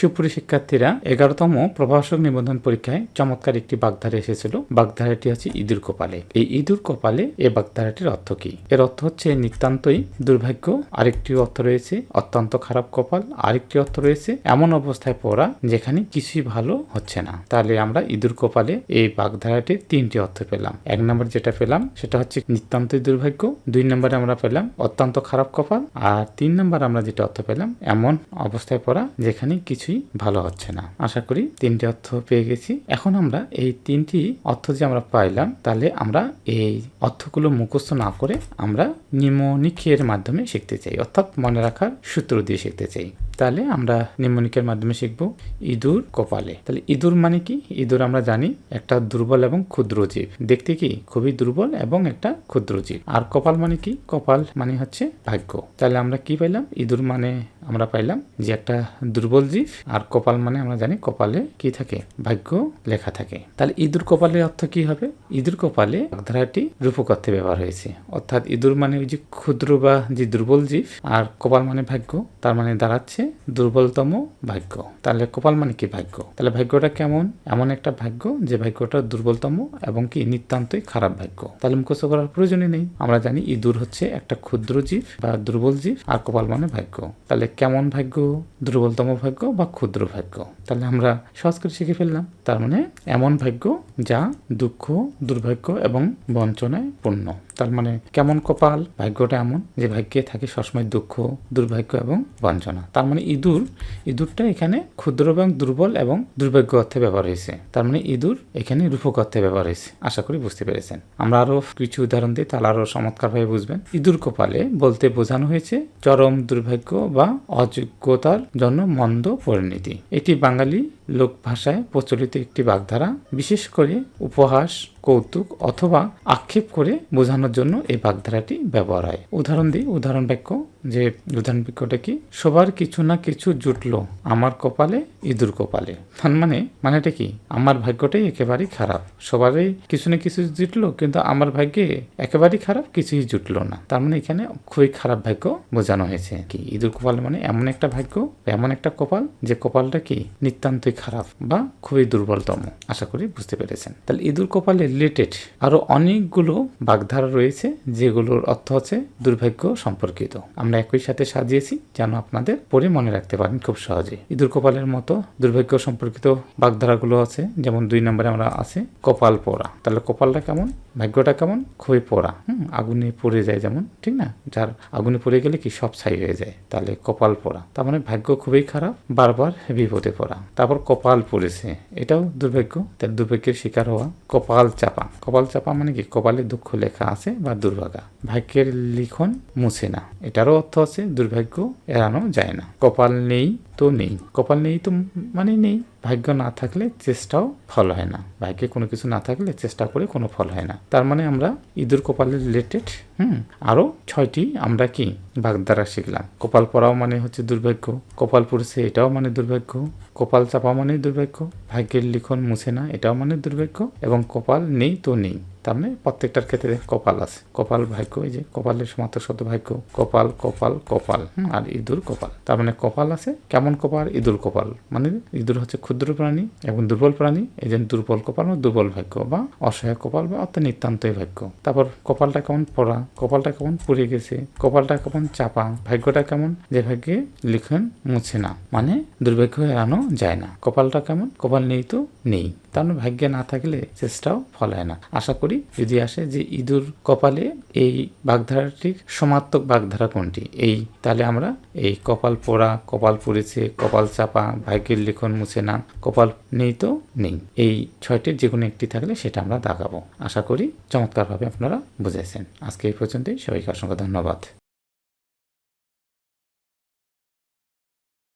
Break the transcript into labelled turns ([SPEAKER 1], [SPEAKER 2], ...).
[SPEAKER 1] সুপুরি শিক্ষার্থীরা এগারোতম প্রভাষক নিবন্ধন পরীক্ষায় চমৎকার একটি বাগধারা এসেছিল। বাগধারাটি হচ্ছে ইঁদুর কপালে। এই ইঁদুর কপালে এই বাগধারাটির অর্থ কি? এর অর্থ হচ্ছে নিতান্তই দুর্ভাগ্য, আরেকটি অর্থ রয়েছে অত্যন্ত খারাপ কপাল, আরেকটি অর্থ রয়েছে এমন অবস্থায় পড়া যেখানে কিছুই ভালো হচ্ছে না। তাহলে আমরা ইঁদুর কপালে এই বাগধারাটির তিনটি অর্থ পেলাম। এক নম্বর যেটা পেলাম, সেটা হচ্ছে নিতান্তই দুর্ভাগ্য, দুই নম্বরে আমরা পেলাম অত্যন্ত খারাপ কপাল, আর তিন নম্বর আমরা যেটা অর্থ পেলাম, এমন অবস্থায় পড়া যেখানে কিছুই ভালো হচ্ছে না। আশা করি তিনটি অর্থ পেয়ে গেছি। এখন আমরা এই তিনটি অর্থ যে আমরা পাইলাম, তাহলে আমরা এই অর্থগুলো মুখস্থ না করে আমরা নিমোনিকের মাধ্যমে শিখতে চাই, অর্থাৎ মনে রাখার সূত্র দিয়ে শিখতে চাই। তাহলে আমরা নিমোনিকের মাধ্যমে শিখব ইঁদুর কপালে। তাহলে ইঁদুর মানে কি? ইঁদুর আমরা জানি একটা দুর্বল এবং ক্ষুদ্র জীব। দেখতে কি? খুবই দুর্বল এবং একটা ক্ষুদ্র জীব। আর কপাল মানে কি? কপাল মানে হচ্ছে ভাগ্য। তাহলে আমরা কি পাইলাম? ইঁদুর মানে আমরা পাইলাম যে একটা দুর্বল জীব আর কপাল মানে আমরা জানি কপালে কি থাকে? ভাগ্য লেখা থাকে। তাহলে ইঁদুর কপালের অর্থ কি হবে? ইঁদুর কপালে ধারাটি রূপক অর্থে ব্যবহার হয়েছে। অর্থাৎ ইঁদুর মানে ওই যে ক্ষুদ্র বা যে দুর্বল জীব আর কপাল মানে ভাগ্য, তার মানে দাঁড়াচ্ছে দুর্বলতম ভাগ্য। তাহলে কপাল মানে কি ভাগ্য? তাহলে ভাগ্যটা কেমন? এমন একটা ভাগ্য যে ভাগ্যটা দুর্বলতম এবং কি নিতান্তই খারাপ ভাগ্য। তাহলে মুখস্থ করার প্রয়োজনই নেই। আমরা জানি ইঁদুর হচ্ছে একটা ক্ষুদ্র জীব বা দুর্বল জীব আর কপাল মানে ভাগ্য। তাহলে কেমন ভাগ্য? দুর্বলতম ভাগ্য বা ক্ষুদ্র ভাগ্য? তাহলে আমরা সহজ করে শিখে ফেললাম। তার মানে এমন ভাগ্য যা দুঃখ, দুর্ভাগ্য এবং বঞ্চনায় পূর্ণ। তার মানে কেমন কপাল? ভাগ্যটা এমন যে ভাগ্যে থাকে সবসময় দুঃখ, দুর্ভাগ্য এবং বঞ্চনা। তার মানে ইঁদুর, ইঁদুরটা এখানে ক্ষুদ্র এবং দুর্বল এবং দুর্ভাগ্য অর্থে ব্যবহার হয়েছে। তার মানে ইঁদুর এখানে রূপক অর্থে ব্যবহার হয়েছে। আশা করি বুঝতে পেরেছেন। আমরা আরও কিছু উদাহরণ দিই তাহলে আরও চমৎকারভাবে বুঝবেন। ইঁদুর কপালে বলতে বোঝানো হয়েছে চরম দুর্ভাগ্য বা অযোগ্যতার জন্য মন্দ পরিণতি। এটি বাঙালি লোক ভাষায় প্রচলিত একটি বাগধারা। বিশেষ করে উপহাস কৌতুক অথবা আক্ষেপ করে বোঝানোর জন্য এই বাগধারাটি ব্যবহার হয়। উদাহরণ দিই, উদাহরণ বাক্য, যে উদাহরণ বাক্যটা কি? সবার কিছু না কিছু জুটলো আমার কপালে, ইঁদুর কপালে। তার মানে মানেটা কি? আমার ভাগ্যটাই একেবারেই খারাপ। সবারই কিছু না কিছু জুটলো, কিন্তু আমার ভাগ্যে একেবারেই খারাপ কিছুই জুটলো না। তার মানে এখানে খুবই খারাপ ভাগ্য বোঝানো হয়েছে। কি? ইঁদুর কপাল মানে এমন একটা ভাগ্য এমন একটা কপাল, যে কপালটা কি? নিতান্তই খারাপ বা খুবই দুর্বলতম। আশা করি বুঝতে পেরেছেন। তাহলে ইঁদুর কপালে রিলেটেড আরও অনেকগুলো বাগধারা রয়েছে যেগুলোর অর্থ হচ্ছে দুর্ভাগ্য সম্পর্কিত। আমরা একই সাথে সাজিয়েছি যেন আপনাদের পড়ে মনে রাখতে পারেন খুব সহজে। ইঁদুর কপালের মতো দুর্ভাগ্য সম্পর্কিত বাগধারাগুলো আছে, যেমন দুই নম্বরে আমরা আছে কপাল পোড়া। তাহলে কপালটা কেমন? ভাগ্যটা কেমন? খুবই পোড়া, হুম? আগুনে পড়ে যায় যেমন, ঠিক না? যার আগুনে পড়ে গেলে কি সব ছাই হয়ে যায়? তাহলে কপাল পোড়া। তার মানে ভাগ্য খুবই খারাপ, বারবার বিপদে পড়া। তারপর কপাল পড়েছে, এটাও দুর্ভাগ্য। তার দুর্ভাগ্যের শিকার হওয়া, কপাল চাপা। কপাল চাপা মানে কি? কপালে দুঃখ লেখা আছে বা দুর্ভাগা। ভাগ্যের লিখন মুছে না। এটারও অর্থ আছে, দুর্ভাগ্য এড়ানো যায় না। কপাল নেই তো নেই, কপাল নেই তো মানে নেই। ভাগ্য না থাকলে চেষ্টাও ফল হয় না। ভাগ্যে কোনো কিছু না থাকলে চেষ্টা করে কোনো ফল হয় না। তার মানে আমরা ইঁদুর কপালের রিলেটেড হুম? আরও ছয়টি আমরা কি বাগধারা শিখলাম। কপাল পড়াও মানে হচ্ছে দুর্ভাগ্য। কপাল পড়েছে এটাও মানে দুর্ভাগ্য। কপাল চাপা মানে দুর্ভাগ্য। ভাগ্যের লিখন মুছে না, এটাও মানে দুর্ভাগ্য। এবং কপাল নেই তো নেই। তার মানে প্রত্যেকটার ক্ষেত্রে কপাল আছে। কপাল ভাগ্য, এই যে কপালের সমার্থক শব্দ ভাগ্য, কপাল কপাল কপাল আর ইঁদুর, কপাল। তার মানে কপাল আছে, কেমন কপাল? ইঁদুর কপাল। মানে ইঁদুর হচ্ছে ক্ষুদ্র প্রাণী এবং দুর্বল প্রাণী, এই যে দুর্বল কপাল বা দুর্বল ভাগ্য বা অসহায় কপাল বা অর্থাৎ নিতান্তই ভাগ্য। তারপর কপালটা কেমন পড়া? কপালটা কেমন পুড়ে গেছে? কপালটা কেমন চাপা? ভাগ্যটা কেমন? যে ভাগ্যে লিখন মুছে না। মানে দুর্ভাগ্য এড়ানো যায় না। কপালটা কেমন? কপাল নেই তো নেই। তার ভাগ্যে না থাকলে চেষ্টাও ফল হয় না। আশা করি যদি আসে যে ইঁদুর কপালে এই বাগধারাটির সমার্থক বাগধারা কোনটি? এই তাহলে আমরা এই কপাল পোড়া, কপাল পুড়েছে, কপাল চাপা, ভাগ্যের লিখন মুছে না, কপাল নেই তো নেই। এই ছয়টির যে কোনো একটি থাকলে সেটা আমরা দাগাবো। আশা করি চমৎকারভাবে আপনারা বুঝেছেন। আজকে এই পর্যন্তই। সবাইকে অসংখ্য ধন্যবাদ।